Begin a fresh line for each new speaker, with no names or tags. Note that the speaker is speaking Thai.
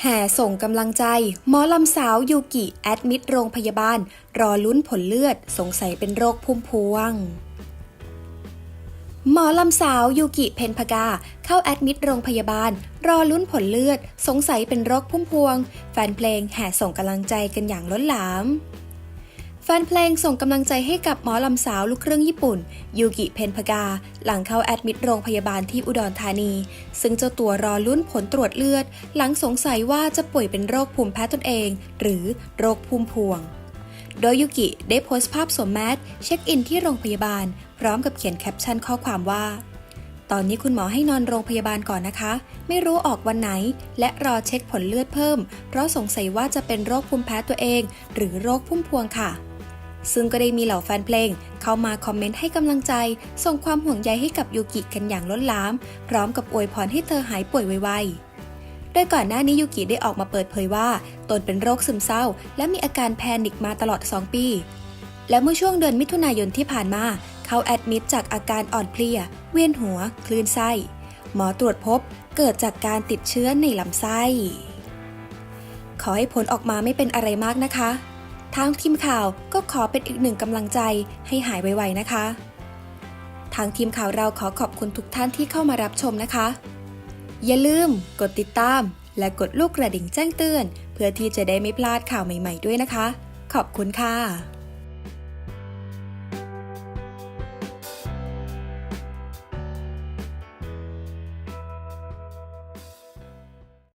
แห่ส่งกำลังใจ หมอลำสาวยูกิ แอดมิดโรงพยาบาล รอลุ้นผลเลือด สงสัยเป็นโรคพุ่มพวง หมอลำสาวยูกิเพนพกา เข้าแอดมิดโรงพยาบาล รอลุ้นผลเลือด สงสัยเป็นโรคพุ่มพวง แฟนเพลงแห่ส่งกำลังใจกันอย่างล้นหลาม แฟนเพลงส่งกำลังใจให้กับหมอลำสาวลูกครึ่งญี่ปุ่น ยูกิเพนพกา หลังเข้าแอดมิดโรงพยาบาลที่อุดรธานี ซึ่งเจ้าตัวรอลุ้นผลตรวจเลือด หลังสงสัยว่าจะป่วยเป็นโรคภูมิแพ้ตนเอง หรือโรคภูมิพวง โดยยูกิได้โพสต์ภาพสวมแมสเช็คอินที่โรงพยาบาล พร้อมกับเขียนแคปชั่นข้อความว่า ตอนนี้คุณหมอให้นอนโรงพยาบาลก่อนนะคะ ไม่รู้ออกวันไหน และรอเช็คผลเลือดเพิ่ม เพราะสงสัยว่าจะเป็นโรคภูมิแพ้ตัวเอง หรือโรคพุ่มพวงค่ะ ซึ่งก็ได้มีเหล่าแฟนเพลง เข้ามาคอมเมนต์ให้กำลังใจ ส่งความห่วงใยให้กับยูกิกันอย่างล้นหลาม พร้อมกับอวยพรให้เธอหายป่วยไวๆ โดยก่อนหน้านี้ยูกิได้ออกมาเปิดเผยว่า ตนเป็นโรคซึมเศร้า และมีอาการแพนิคมาตลอด 2 ปี และเมื่อช่วงเดือนมิถุนายนที่ผ่านมา เขาแอดมิดจากอาการอ่อนเพลีย เวียนหัว คลื่นไส้ หมอตรวจพบเกิดจากการติดเชื้อในลำไส้ ขอให้ผลออกมาไม่เป็นอะไรมากนะคะ ทางทีมข่าวก็ขอเป็นอีกหนึ่งกำลังใจให้หายไวๆนะคะ ทางทีมข่าวเราขอขอบคุณทุกท่านที่เข้ามารับชมนะคะ อย่าลืมกดติดตาม และกดลูกกระดิ่งแจ้งเตือน เพื่อที่จะได้ไม่พลาดข่าวใหม่ ๆ ด้วยนะคะ ขอบคุณค่ะ